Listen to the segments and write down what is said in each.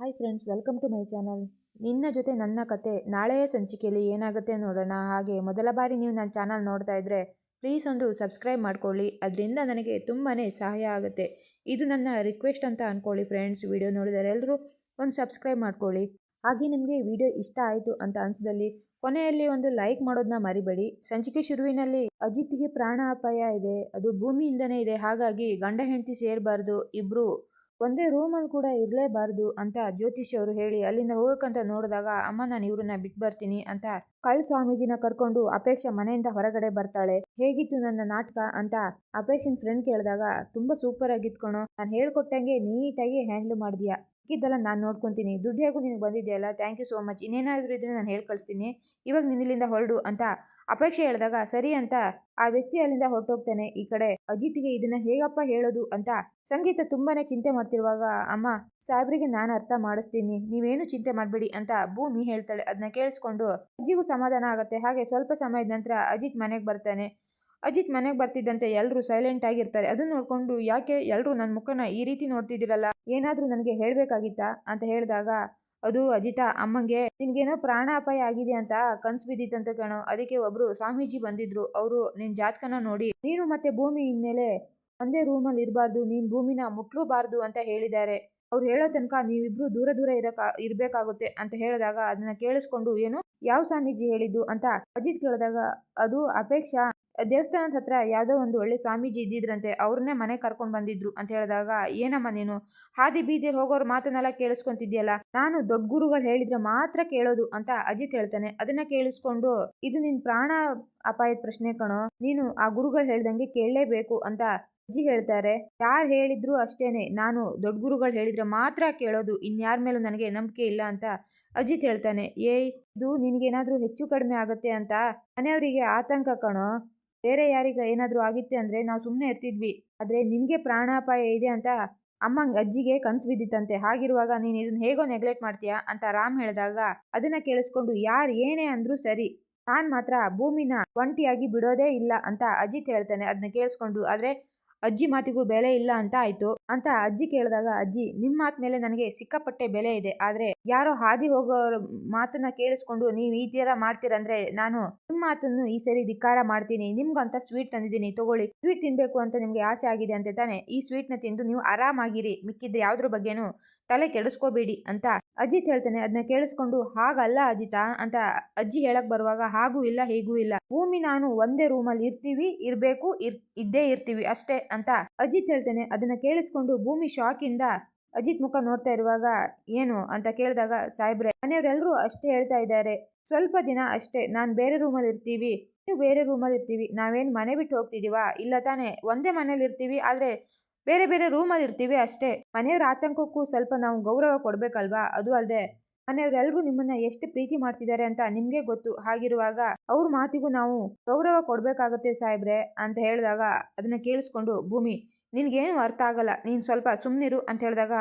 Hi friends welcome to my channel ನಿನ್ನ ಜೊತೆ ನನ್ನ ಕತೆ ನಾಳೆಯ ಸಂಚಿಕೆಯಲ್ಲಿ ಏನಾಗುತ್ತೆ ನೋಡೋಣ. ಹಾಗೆ ಮೊದಲ ಬಾರಿ ನೀವು ನನ್ನ ಚಾನಲ್ ನೋಡ್ತಾ ಇದ್ದರೆ ಪ್ಲೀಸ್ ಒಂದು ಸಬ್ಸ್ಕ್ರೈಬ್ ಮಾಡ್ಕೊಳ್ಳಿ. ಅದರಿಂದ ನನಗೆ ತುಂಬಾ ಸಹಾಯ ಆಗುತ್ತೆ. ಇದು ನನ್ನ ರಿಕ್ವೆಸ್ಟ್ ಅಂತ ಅಂದ್ಕೊಳ್ಳಿ ಫ್ರೆಂಡ್ಸ್ ವಿಡಿಯೋ ನೋಡಿದರೆ ಎಲ್ಲರೂ ಒಂದು ಸಬ್ಸ್ಕ್ರೈಬ್ ಮಾಡ್ಕೊಳ್ಳಿ. ಹಾಗೆ ನಿಮಗೆ ವಿಡಿಯೋ ಇಷ್ಟ ಆಯಿತು ಅಂತ ಅನಿಸಿದಲ್ಲಿ ಕೊನೆಯಲ್ಲಿ ಒಂದು ಲೈಕ್ ಮಾಡೋದನ್ನ ಮರಿಬೇಡಿ. ಸಂಚಿಕೆ ಶುರುವಿನಲ್ಲಿ ಅಜಿತ್ಗೆ ಪ್ರಾಣ ಅಪಾಯ ಇದೆ. ಅದು ಭೂಮಿಯಿಂದನೇ ಇದೆ. ಹಾಗಾಗಿ ಗಂಡ ಹೆಂಡತಿ ಸೇರಬಾರ್ದು. ಇಬ್ಬರು ಒಂದೇ ರೂಮಲ್ಲಿ ಕೂಡ ಇರಲೇಬಾರ್ದು ಅಂತ ಜ್ಯೋತಿಷಿ ಅವರು ಹೇಳಿ. ಅಲ್ಲಿಂದ ಹೋಗಕ್ಕಂತ ನೋಡಿದಾಗ, ಅಮ್ಮ, ನಾನು ಇವ್ರನ್ನ ಬಿಟ್ಟು ಬರ್ತೀನಿ ಅಂತ ಕಳ್ ಸ್ವಾಮೀಜಿನ ಕರ್ಕೊಂಡು ಅಪೇಕ್ಷೆ ಮನೆಯಿಂದ ಹೊರಗಡೆ ಬರ್ತಾಳೆ. ಹೇಗಿತ್ತು ನನ್ನ ನಾಟಕ ಅಂತ ಅಪೇಕ್ಷನ್ ಫ್ರೆಂಡ್ ಕೇಳಿದಾಗ, ತುಂಬಾ ಸೂಪರ್ ಆಗಿತ್ತು ಕಣೋ. ನಾನು ಹೇಳ್ಕೊಟ್ಟಂಗೆ ನೀಟಾಗಿ ಹ್ಯಾಂಡ್ಲ್ ಮಾಡಿದ್ಯಾ? ಮಿಕ್ಕಿದ್ದೆಲ್ಲ ನಾನು ನೋಡ್ಕೊತೀನಿ. ದುಡ್ಡು ಹೇಗೂ ನಿನಗೆ ಬಂದಿದೆಯಲ್ಲ? ಥ್ಯಾಂಕ್ ಯು ಸೋ ಮಚ್ ಇನ್ನೇನಾದರೂ ಇದ್ರೆ ನಾನು ಹೇಳಿ ಕಳಿಸ್ತೀನಿ ಇವಾಗ ನಿನ್ನಲ್ಲಿಂದ ಹೊರಡು ಅಂತ ಅಪೇಕ್ಷೆ ಹೇಳಿದಾಗ, ಸರಿ ಅಂತ ಆ ವ್ಯಕ್ತಿ ಅಲ್ಲಿಂದ ಹೊರಟೋಗ್ತಾನೆ. ಈ ಕಡೆ ಅಜಿತ್ಗೆ ಇದನ್ನ ಹೇಗಪ್ಪ ಹೇಳೋದು ಅಂತ ಸಂಗೀತ ತುಂಬಾನೇ ಚಿಂತೆ ಮಾಡ್ತಿರುವಾಗ, ಅಮ್ಮ ಸಾಬ್ರಿಗೆ ನಾನು ಅರ್ಥ ಮಾಡಿಸ್ತೀನಿ. ನೀವೇನು ಚಿಂತೆ ಮಾಡಬೇಡಿ ಅಂತ ಭೂಮಿ ಹೇಳ್ತಾಳೆ. ಅದನ್ನ ಕೇಳಿಸ್ಕೊಂಡು, ಅಜ್ಜಿಗೂ ಸಮಾಧಾನ ಆಗುತ್ತೆ. ಹಾಗೆ ಸ್ವಲ್ಪ ಸಮಯದ ನಂತರ ಅಜಿತ್ ಮನೆಗೆ ಬರ್ತಾನೆ. ಅಜಿತ್ ಮನೆಗೆ ಬರ್ತಿದ್ದಂತೆ ಎಲ್ಲರೂ ಸೈಲೆಂಟ್ ಆಗಿರ್ತಾರೆ. ಅದನ್ನ ನೋಡ್ಕೊಂಡು, ಯಾಕೆ ಎಲ್ಲರೂ ನನ್ನ ಮುಖನ ಈ ರೀತಿ ನೋಡ್ತಿದ್ದೀರಲ್ಲ? ಏನಾದರೂ ನನಗೆ ಹೇಳಬೇಕಾಗಿತ್ತಾ? ಅಂತ ಹೇಳಿದಾಗ, ಅದು ಅಜಿತ, ಅಮ್ಮಂಗೆ ನಿನ್ಗೇನೋ ಪ್ರಾಣ ಅಪಾಯ ಆಗಿದೆ ಅಂತ ಕನ್ಸು ಬಿದ್ದಿತ್ತಂತ ಕಣೋ. ಅದಕ್ಕೆ ಒಬ್ರು ಸ್ವಾಮೀಜಿ ಬಂದಿದ್ರು. ಅವರು ನಿನ್ನ ಜಾತಕನ ನೋಡಿ. ನೀನು ಮತ್ತೆ ಭೂಮಿ ಇನ್ಮೇಲೆ ಒಂದೇ ರೂಮಲ್ಲಿ ಇರಬಾರ್ದು. ನೀನು ಭೂಮಿನ ಮುಟ್ಲೂಬಾರ್ದು ಅಂತ ಹೇಳಿದ್ದಾರೆ. ಅವ್ರು ಹೇಳೋ ತನಕ ನೀವಿಬ್ರು ದೂರ ದೂರ ಇರಕ, ಇರಬೇಕಾಗುತ್ತೆ. ಅಂತ ಹೇಳಿದಾಗ, ಅದನ್ನ ಕೇಳಿಸ್ಕೊಂಡು, ಏನು? ಯಾವ ಸ್ವಾಮೀಜಿ ಹೇಳಿದ್ದು ಅಂತ ಅಜಿತ್ ಕೇಳಿದಾಗ, ಅದು ಅಪೇಕ್ಷಾ. ದೇವಸ್ಥಾನದ ಹತ್ರ ಯಾವುದೋ ಒಂದು ಒಳ್ಳೆ ಸ್ವಾಮೀಜಿ ಇದ್ದಿದ್ರಂತೆ, ಅವ್ರನ್ನೇ ಮನೆ ಕರ್ಕೊಂಡು ಬಂದಿದ್ರು ಅಂತ ಹೇಳಿದಾಗ, ಏನಮ್ಮ ನೀನು? ಹಾದಿ ಬೀದಿಯಲ್ಲಿ ಹೋಗೋರು ಮಾತನ್ನೆಲ್ಲ ಕೇಳಿಸ್ಕೊಂತಿದ್ಯಲ್ಲ, ನಾನು ದೊಡ್ಡ ಗುರುಗಳು ಹೇಳಿದ್ರೆ ಮಾತ್ರ ಕೇಳೋದು ಅಂತ ಅಜಿತ್ ಹೇಳ್ತಾನೆ. ಅದನ್ನ ಕೇಳಿಸ್ಕೊಂಡು, ಇದು ನಿನ್ ಪ್ರಾಣ ಅಪಾಯದ ಪ್ರಶ್ನೆ ಕಣೋ. ನೀನು ಆ ಗುರುಗಳು ಹೇಳ್ದಂಗೆ ಕೇಳಲೇಬೇಕು ಅಂತ ಅಜ್ಜಿ ಹೇಳ್ತಾರೆ, ಯಾರು ಹೇಳಿದ್ರು ಅಷ್ಟೇನೆ. ನಾನು ದೊಡ್ಡ ಗುರುಗಳು ಹೇಳಿದ್ರೆ ಮಾತ್ರ ಕೇಳೋದು. ಇನ್ಯಾರ ಮೇಲೂ ನನಗೆ ನಂಬಿಕೆ ಇಲ್ಲ ಅಂತ ಅಜಿತ್ ಹೇಳ್ತಾನೆ. ಏಯ್, ಇದು ನಿನಗೇನಾದರೂ ಹೆಚ್ಚು ಕಡಿಮೆ ಆಗುತ್ತೆ ಅಂತ ಮನೆಯವರಿಗೆ ಆತಂಕ ಕಣೋ. ಬೇರೆ ಯಾರಿಗ ಏನಾದರೂ ಆಗಿತ್ತೆ ಅಂದರೆ ನಾವು ಸುಮ್ಮನೆ ಇರ್ತಿದ್ವಿ. ಆದರೆ ನಿನಗೆ ಪ್ರಾಣಾಪಾಯ ಇದೆ ಅಂತ ಅಮ್ಮಂಗೆ ಅಜ್ಜಿಗೆ ಕನಸು ಬಿದ್ದಿತ್ತಂತೆ. ಹಾಗಿರುವಾಗ ನೀನು ಇದನ್ನ ಹೇಗೋ ನೆಗ್ಲೆಕ್ಟ್ ಮಾಡ್ತೀಯಾ? ಅಂತ ರಾಮ್ ಹೇಳಿದಾಗ, ಅದನ್ನ ಕೇಳಿಸ್ಕೊಂಡು ಯಾರು ಏನೇ ಅಂದರೂ ಸರಿ. ನಾನು ಮಾತ್ರ ಭೂಮಿನ ಒಂಟಿಯಾಗಿ ಬಿಡೋದೇ ಇಲ್ಲ ಅಂತ ಅಜಿತ್ ಹೇಳ್ತಾನೆ. ಅದನ್ನ ಕೇಳಿಸ್ಕೊಂಡು, ಆದರೆ ಅಜ್ಜಿ ಮಾತಿಗೂ ಬೆಲೆ ಇಲ್ಲ ಅಂತ ಆಯ್ತು. ಅಂತ ಅಜ್ಜಿ ಕೇಳಿದಾಗ, ಅಜ್ಜಿ ನಿಮ್ಮ ಮಾತ್ ಮೇಲೆ ನನಗೆ ಸಿಕ್ಕಾಪಟ್ಟೆ ಬೆಲೆ ಇದೆ. ಆದ್ರೆ ಯಾರೋ ಹಾದಿ ಹೋಗೋರ ಮಾತನ್ನ ಕೇಳಿಸ್ಕೊಂಡು ನೀವು ಈ ತರ ಮಾಡ್ತೀರಂದ್ರೆ ನಾನು ನಿಮ್ಮ ಮಾತನ್ನು ಈ ಸರಿ ಧಿಕ್ಕಾರ ಮಾಡ್ತೀನಿ. ನಿಮ್ಗಂತ ಸ್ವೀಟ್ ತಂದಿದ್ದೀನಿ. ತಗೊಳ್ಳಿ. ಸ್ವೀಟ್ ತಿನ್ಬೇಕು ಅಂತ ನಿಮ್ಗೆ ಆಸೆ ಆಗಿದೆ ಅಂತ ತಾನೆ. ಈ ಸ್ವೀಟ್ನ ತಿಂದು ನೀವು ಆರಾಮಾಗಿರಿ. ಮಿಕ್ಕಿದ್ರೆ ಯಾವ್ದ್ರ ಬಗ್ಗೆನೂ ತಲೆ ಕೆಡಿಸ್ಕೋಬೇಡಿ ಅಂತ ಅಜಿತ್ ಹೇಳ್ತಾನೆ ಅದನ್ನ ಕೇಳಿಸ್ಕೊಂಡು ಹಾಗಲ್ಲ ಅಜಿತ ಅಂತ ಅಜ್ಜಿ ಹೇಳಕ್ ಬರುವಾಗ, ಹಾಗೂ ಇಲ್ಲ, ಹೇಗೂ ಇಲ್ಲ. ಭೂಮಿ ನಾನು ಒಂದೇ ರೂಮಲ್ಲಿ ಇರ್ತೀವಿ, ಇರ್ಬೇಕು, ಇರ್, ಇದ್ದೇ ಇರ್ತೀವಿ ಅಷ್ಟೇ ಅಂತ ಅಜಿತ್ ಹೇಳ್ತಾನೆ. ಅದನ್ನ ಕೇಳಿಸ್ಕೊಂಡು ಭೂಮಿ ಶಾಕ್ ಇಂದ ಅಜಿತ್ ಮುಖ ನೋಡ್ತಾ ಇರುವಾಗ, ಏನು? ಅಂತ ಕೇಳಿದಾಗ, ಸಾಹೇಬ್ರೆ ಮನೆಯವರೆಲ್ಲರೂ ಅಷ್ಟೇ ಹೇಳ್ತಾ ಇದ್ದಾರೆ. ಸ್ವಲ್ಪ ದಿನ ಅಷ್ಟೇ, ನಾನು ಬೇರೆ ರೂಮಲ್ಲಿ ಇರ್ತೀವಿ. ನೀವು ಬೇರೆ ರೂಮಲ್ಲಿ ಇರ್ತೀವಿ. ನಾವೇನು ಮನೆ ಬಿಟ್ಟು ಹೋಗ್ತಿದೀವಾ? ಇಲ್ಲ ತಾನೇ, ಒಂದೇ ಮನೇಲಿ ಇರ್ತೀವಿ ಆದ್ರೆ ಬೇರೆ ಬೇರೆ ರೂಮಲ್ಲಿ ಇರ್ತೀವಿ ಅಷ್ಟೇ. ಮನೆಯವ್ರ ಆತಂಕಕ್ಕೂ ಸ್ವಲ್ಪ ನಾವು ಗೌರವ ಕೊಡಬೇಕಲ್ವಾ? ಅದು ಅಲ್ಲದೆ ಮನೆಯವರೆಲ್ಲರೂ ನಿಮ್ಮನ್ನ ಎಷ್ಟು ಪ್ರೀತಿ ಮಾಡ್ತಿದ್ದಾರೆ ಅಂತ ನಿಮ್ಗೆ ಗೊತ್ತು. ಹಾಗಿರುವಾಗ ಅವ್ರ ಮಾತಿಗೂ ನಾವು ಗೌರವ ಕೊಡ್ಬೇಕಾಗತ್ತೆ ಸಾಹೇಬ್ರೆ ಅಂತ ಹೇಳಿದಾಗ ಅದನ್ನ ಕೇಳಿಸ್ಕೊಂಡು, ಭೂಮಿ, ನಿನ್ಗೇನು ಅರ್ಥ ಆಗಲ್ಲ, ನೀನು ಸ್ವಲ್ಪ ಸುಮ್ಮನಿರು ಅಂತ ಹೇಳಿದಾಗ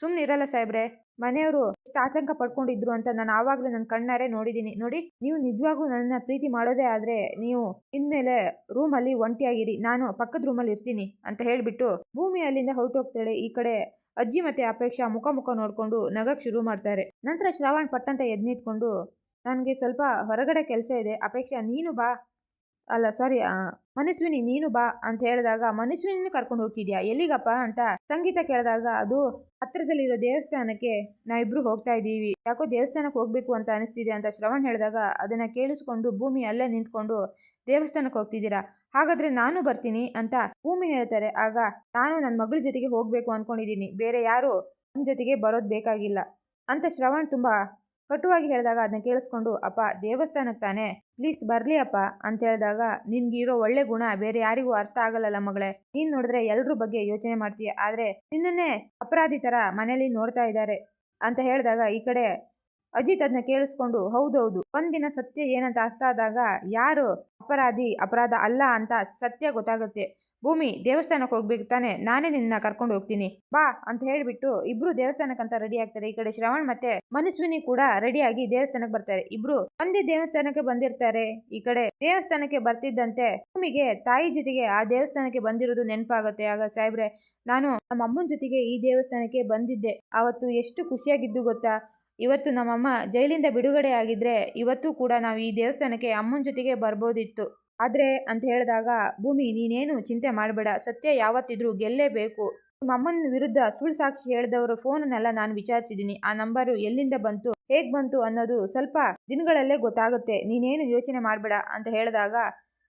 ಸುಮ್ಮನಿರಲ್ಲ ಸಾಹೇಬ್ರೆ, ಮನೆಯವರು ಎಷ್ಟು ಆತಂಕ ಪಡ್ಕೊಂಡಿದ್ರು ಅಂತ ನಾನು ಆವಾಗಲೇ ನನ್ನ ಕಣ್ಣಾರೆ ನೋಡಿದ್ದೀನಿ ನೋಡಿ, ನೀವು ನಿಜವಾಗ್ಲೂ ನನ್ನ ಪ್ರೀತಿ ಮಾಡೋದೇ ಆದರೆ ನೀವು ಇನ್ಮೇಲೆ ರೂಮಲ್ಲಿ ಒಂಟಿಯಾಗಿರಿ, ನಾನು ಪಕ್ಕದ ರೂಮಲ್ಲಿ ಇರ್ತೀನಿ ಅಂತ ಹೇಳಿಬಿಟ್ಟು ಭೂಮಿ ಅಲ್ಲಿಂದ ಹೊರಟೋಗ್ತಾಳೆ ಈ ಕಡೆ. ಅಜ್ಜಿ ಮತ್ತೆ ಅಪೇಕ್ಷಾ ಮುಖ ಮುಖ ನೋಡಿಕೊಂಡು ನಗಕ್ಕೆ ಶುರು ಮಾಡ್ತಾರೆ. ನಂತರ ಶ್ರಾವಣ್ ಪಟ್ಟಂತ ಎದ್ ನಿಂತ್ಕೊಂಡು ನನಗೆ ಸ್ವಲ್ಪ ಹೊರಗಡೆ ಕೆಲಸ ಇದೆ, ಅಪೇಕ್ಷಾ ನೀನು ಬಾ. ಅಲ್ಲ ಸಾರಿ ಮನಸ್ವಿನಿ, ನೀನು ಬಾ ಅಂತ ಹೇಳಿದಾಗ ಮನಸ್ವಿನಿ ಕರ್ಕೊಂಡು ಹೋಗ್ತಿದ್ಯಾ? ಎಲ್ಲಿಗಪ್ಪ ಅಂತ ಸಂಗೀತ ಕೇಳಿದಾಗ, ಅದು ಹತ್ತಿರದಲ್ಲಿರೋ ದೇವಸ್ಥಾನಕ್ಕೆ ನಾವಿಬ್ರು ಹೋಗ್ತಾ ಇದ್ದೀವಿ. ಯಾಕೋ ದೇವಸ್ಥಾನಕ್ಕೆ ಹೋಗ್ಬೇಕು ಅಂತ ಅನಿಸ್ತಿದೆ ಅಂತ ಶ್ರವಣ್ ಹೇಳಿದಾಗ, ಅದನ್ನ ಕೇಳಿಸ್ಕೊಂಡು ಭೂಮಿ ಅಲ್ಲೇ ನಿಂತ್ಕೊಂಡು ದೇವಸ್ಥಾನಕ್ಕೆ ಹೋಗ್ತಿದ್ದೀರಾ? ಹಾಗಾದ್ರೆ ನಾನು ಬರ್ತೀನಿ ಅಂತ ಭೂಮಿ ಹೇಳ್ತಾರೆ. ಆಗ ನಾನು ನನ್ನ ಮಗಳ ಜೊತೆಗೆ ಹೋಗ್ಬೇಕು ಅನ್ಕೊಂಡಿದ್ದೀನಿ. ಬೇರೆ ಯಾರು ನಮ್ಮ ಜೊತೆಗೆ ಬರೋದು ಬೇಕಾಗಿಲ್ಲ ಅಂತ ಶ್ರವಣ್ ತುಂಬಾ ಕಟುವಾಗಿ ಹೇಳಿದಾಗ ಅದನ್ನ ಕೇಳಿಸ್ಕೊಂಡು, ಅಪ್ಪ ದೇವಸ್ಥಾನಕ್ಕೆ ತಾನೆ? ಪ್ಲೀಸ್ ಬರ್ಲಿ ಅಪ್ಪ ಅಂತ ಹೇಳಿದಾಗ, ನಿನ್ಗಿರೋ ಒಳ್ಳೆ ಗುಣ ಬೇರೆ ಯಾರಿಗೂ ಅರ್ಥ ಆಗಲ್ಲಲ್ಲ ಮಗಳೇ. ನೀನ್ ನೋಡಿದ್ರೆ ಎಲ್ರ ಬಗ್ಗೆ ಯೋಚನೆ ಮಾಡ್ತೀಯ. ಆದ್ರೆ ನಿನ್ನನ್ನೇ ಅಪರಾಧಿ ತರ ಮನೇಲಿ ನೋಡ್ತಾ ಇದ್ದಾರೆ ಅಂತ ಹೇಳಿದಾಗ ಈ ಕಡೆ ಅಜಿತ್ ಅದನ್ನ ಕೇಳಿಸ್ಕೊಂಡು, ಹೌದೌದು. ಒಂದಿನ ಸತ್ಯ ಏನಂತ ಅರ್ಥ ಆದಾಗ ಯಾರು ಅಪರಾಧಿ, ಅಪರಾಧ ಅಲ್ಲ ಅಂತ ಸತ್ಯ ಗೊತ್ತಾಗುತ್ತೆ. ಭೂಮಿ ದೇವಸ್ಥಾನಕ್ಕೆ ಹೋಗ್ಬೇಕು ತಾನೆ, ನಾನೇ ನಿನ್ನ ಕರ್ಕೊಂಡು ಹೋಗ್ತೀನಿ. ಬಾ ಅಂತ ಹೇಳ್ಬಿಟ್ಟು ಇಬ್ರು ದೇವಸ್ಥಾನಕ್ಕಂತ ರೆಡಿ ಆಗ್ತಾರೆ. ಈ ಕಡೆ ಶ್ರವಣ್ ಮತ್ತೆ ಮನಸ್ವಿನಿ ಕೂಡ ರೆಡಿಯಾಗಿ ದೇವಸ್ಥಾನಕ್ಕೆ ಬರ್ತಾರೆ. ಇಬ್ರು ಒಂದೇ ದೇವಸ್ಥಾನಕ್ಕೆ ಬಂದಿರ್ತಾರೆ. ಈ ಕಡೆ ದೇವಸ್ಥಾನಕ್ಕೆ ಬರ್ತಿದ್ದಂತೆ ಭೂಮಿಗೆ ತಾಯಿ ಜೊತೆಗೆ ಆ ದೇವಸ್ಥಾನಕ್ಕೆ ಬಂದಿರೋದು ನೆನಪಾಗುತ್ತೆ. ಆಗ ಸಾಹೇಬ್ರೆ, ನಾನು ನಮ್ಮ ಅಮ್ಮನ ಜೊತೆಗೆ ಈ ದೇವಸ್ಥಾನಕ್ಕೆ ಬಂದಿದ್ದೆ. ಅವತ್ತು ಎಷ್ಟು ಖುಷಿಯಾಗಿದ್ದು ಗೊತ್ತಾ? ಇವತ್ತು ನಮ್ಮಮ್ಮ ಜೈಲಿಂದ ಬಿಡುಗಡೆ ಆಗಿದ್ರೆ ಇವತ್ತು ಕೂಡ ನಾವು ಈ ದೇವಸ್ಥಾನಕ್ಕೆ ಅಮ್ಮನ ಜೊತೆಗೆ ಬರ್ಬೋದಿತ್ತು. ಆದ್ರೆ ಅಂತ ಹೇಳಿದಾಗ, ಭೂಮಿ ನೀನೇನು ಚಿಂತೆ ಮಾಡಬೇಡ, ಸತ್ಯ ಯಾವತ್ತಿದ್ರೂ ಗೆಲ್ಲೇಬೇಕು. ನಿಮ್ಮಮ್ಮನ ವಿರುದ್ಧ ಸುಳ್ಳು ಸಾಕ್ಷಿ ಹೇಳಿದವರ ಫೋನನ್ನೆಲ್ಲ ನಾನು ವಿಚಾರಿಸಿದ್ದೀನಿ ಆ ನಂಬರು ಎಲ್ಲಿಂದ ಬಂತು, ಹೇಗೆ ಬಂತು ಅನ್ನೋದು ಸ್ವಲ್ಪ ದಿನಗಳಲ್ಲೇ ಗೊತ್ತಾಗುತ್ತೆ. ನೀನೇನು ಯೋಚನೆ ಮಾಡಬೇಡ ಅಂತ ಹೇಳಿದಾಗ,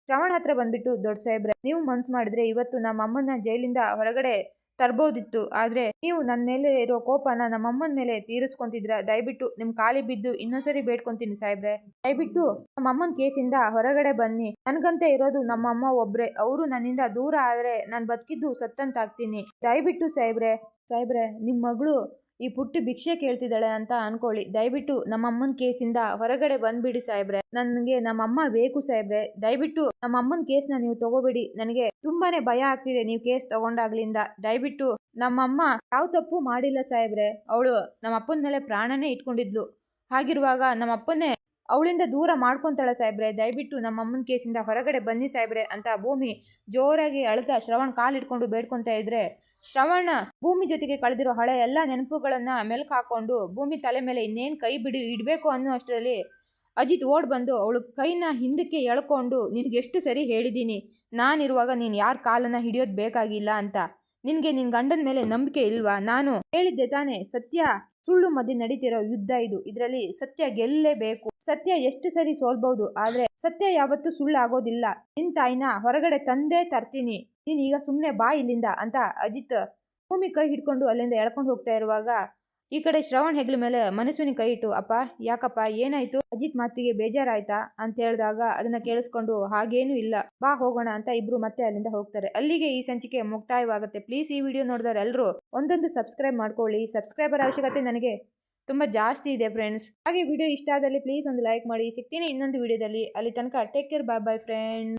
ಶ್ರವಣ್ ಹತ್ರ ಬಂದ್ಬಿಟ್ಟು, ದೊಡ್ಡ ಸಾಹೇಬ್ರೆ, ನೀವು ಮನ್ಸು ಮಾಡಿದ್ರೆ ಇವತ್ತು ನಮ್ಮಮ್ಮನ ಜೈಲಿಂದ ಹೊರಗಡೆ ತರ್ಬೋದಿತ್ತು. ಆದ್ರೆ ನೀವು ನನ್ನ ಮೇಲೆ ಇರೋ ಕೋಪನ ನಮ್ಮಮ್ಮನ ಮೇಲೆ ತೀರಿಸ್ಕೊಂತಿದ್ರ. ದಯವಿಟ್ಟು ನಿಮ್ ಕಾಲಿ ಬಿದ್ದು ಇನ್ನೊಂದ್ಸರಿ ಬೇಡ್ಕೊಂತೀನಿ ಸಾಹೇಬ್ರೆ. ದಯವಿಟ್ಟು ನಮ್ಮ ಅಮ್ಮನ ಕೇಸಿಂದ ಹೊರಗಡೆ ಬನ್ನಿ. ನನಗಂತೆ ಇರೋದು ನಮ್ಮ ಅಮ್ಮ ಒಬ್ರೆ. ಅವರು ನನ್ನಿಂದ ದೂರ ಆದ್ರೆ ನಾನು ಬದುಕಿದ್ದು ಸತ್ತಂತಾಗ್ತೀನಿ. ದಯವಿಟ್ಟು ಸಾಹೇಬ್ರೆ. ಸಾಹೇಬ್ರೆ ನಿಮ್ಮ ಮಗಳು ಈ ಪುಟ್ಟಿ ಭಿಕ್ಷೆ ಕೇಳ್ತಿದ್ದಾಳೆ ಅಂತ ಅನ್ಕೊಳ್ಳಿ. ದಯವಿಟ್ಟು ನಮ್ಮ ಅಮ್ಮನ ಕೇಸಿಂದ ಹೊರಗಡೆ ಬಂದ್ಬಿಡಿ ಸಾಹೇಬ್ರೆ. ನನಗೆ ನಮ್ಮಮ್ಮ ಬೇಕು ಸಾಹೇಬ್ರೆ. ದಯವಿಟ್ಟು ನಮ್ಮಮ್ಮನ ಕೇಸ್ನ ನೀವು ತಗೋಬೇಡಿ. ನನಗೆ ತುಂಬಾನೇ ಭಯ ಆಗ್ತಿದೆ ನೀವು ಕೇಸ್ ತಗೊಂಡಾಗ್ಲಿಂದ. ದಯವಿಟ್ಟು ನಮ್ಮಮ್ಮ ಯಾವ ತಪ್ಪು ಮಾಡಿಲ್ಲ ಸಾಹೇಬ್ರೆ. ಅವಳು ನಮ್ಮ ಅಪ್ಪನ ಮೇಲೆ ಪ್ರಾಣನೇ ಇಟ್ಕೊಂಡಿದ್ಲು. ಹಾಗಿರುವಾಗ ನಮ್ಮ ಅಪ್ಪನ್ನೇ ಅವಳಿಂದ ದೂರ ಮಾಡ್ಕೊತಾಳೆ ಸಾಹೇಬ್ರೆ. ದಯವಿಟ್ಟು ನಮ್ಮ ಅಮ್ಮನ ಕೇಸಿಂದ ಹೊರಗಡೆ ಬನ್ನಿ ಸಾಹೇಬ್ರೆ ಅಂತ ಭೂಮಿ ಜೋರಾಗಿ ಅಳ್ತಾ ಶ್ರವಣ್ ಕಾಲ್ ಇಟ್ಕೊಂಡು ಬೇಡ್ಕೊಂತ ಇದ್ರೆ. ಶ್ರವಣ ಭೂಮಿ ಜೊತೆಗೆ ಕಳೆದಿರೋ ಹಳೆ ಎಲ್ಲ ನೆನಪುಗಳನ್ನ ಮೆಲ್ಕು ಹಾಕೊಂಡು ಭೂಮಿ ತಲೆ ಮೇಲೆ ಇನ್ನೇನು ಕೈ ಬಿಡಿ ಇಡಬೇಕು ಅನ್ನೋ ಅಷ್ಟರಲ್ಲಿ ಅಜಿತ್ ಓಡ್ ಬಂದು ಅವಳು ಕೈನ ಹಿಂದಕ್ಕೆ ಎಳ್ಕೊಂಡು ನಿನಗೆಷ್ಟು ಸರಿ ಹೇಳಿದ್ದೀನಿ. ನಾನಿರುವಾಗ ನೀನು ಯಾರ ಕಾಲನ್ನ ಹಿಡಿಯೋದು ಬೇಕಾಗಿಲ್ಲ ಅಂತ. ನಿನಗೆ ನಿನ್ನ ಗಂಡನ ಮೇಲೆ ನಂಬಿಕೆ ಇಲ್ವಾ? ನಾನು ಹೇಳಿದ್ದೆ ತಾನೇ, ಸತ್ಯ ಸುಳ್ಳು ಮಧ್ಯೆ ನಡೀತಿರೋ ಯುದ್ಧ ಇದು. ಇದರಲ್ಲಿ ಸತ್ಯ ಗೆಲ್ಲೇಬೇಕು. ಸತ್ಯ ಎಷ್ಟು ಸರಿ ಸೋಲ್ಬಹುದು, ಆದ್ರೆ ಸತ್ಯ ಯಾವತ್ತೂ ಸುಳ್ಳು ಆಗೋದಿಲ್ಲ ನಿನ್ ತಾಯಿನ ಹೊರಗಡೆ ತಂದೆ ತರ್ತೀನಿ. ನೀನ್ ಈಗ ಸುಮ್ಮನೆ ಬಾ ಇಲ್ಲಿಂದ ಅಂತ ಅಜಿತ್ ಭೂಮಿ ಕೈ ಹಿಡ್ಕೊಂಡು ಅಲ್ಲಿಂದ ಎಳ್ಕೊಂಡು ಹೋಗ್ತಾ ಇರುವಾಗ ಈ ಕಡೆ ಶ್ರವಣ್ ಹೆಗ್ಲ ಮೇಲೆ ಮನಸ್ವಿನಿ ಕೈ ಇಟ್ಟು, ಅಪ್ಪ, ಯಾಕಪ್ಪ, ಏನಾಯ್ತು ಅಜಿತ್ ಮಾತಿಗೆ ಬೇಜಾರಾಯ್ತಾ? ಅಂತ ಹೇಳಿದಾಗ ಅದನ್ನ ಕೇಳಿಸ್ಕೊಂಡು, ಹಾಗೇನು ಇಲ್ಲ. ಬಾ, ಹೋಗೋಣ ಅಂತ ಇಬ್ರು ಮತ್ತೆ ಅಲ್ಲಿಂದ ಹೋಗ್ತಾರೆ. ಅಲ್ಲಿಗೆ ಈ ಸಂಚಿಕೆ ಮುಕ್ತಾಯವಾಗುತ್ತೆ. ಪ್ಲೀಸ್ ಈ ವಿಡಿಯೋ ನೋಡಿದವ್ರು ಎಲ್ಲರೂ ಒಂದೊಂದು ಸಬ್ಸ್ಕ್ರೈಬ್ ಮಾಡ್ಕೊಳ್ಳಿ. ಸಬ್ಸ್ಕ್ರೈಬರ್ ಅವಶ್ಯಕತೆ ನನಗೆ ತುಂಬ ಜಾಸ್ತಿ ಇದೆ ಫ್ರೆಂಡ್ಸ್ ಹಾಗೆ ವಿಡಿಯೋ ಇಷ್ಟ ಆದಲ್ಲಿ ಪ್ಲೀಸ್ ಒಂದು ಲೈಕ್ ಮಾಡಿ. ಸಿಗ್ತೀನಿ ಇನ್ನೊಂದು ವಿಡಿಯೋದಲ್ಲಿ ಅಲ್ಲಿ ತನಕ take care bye bye friend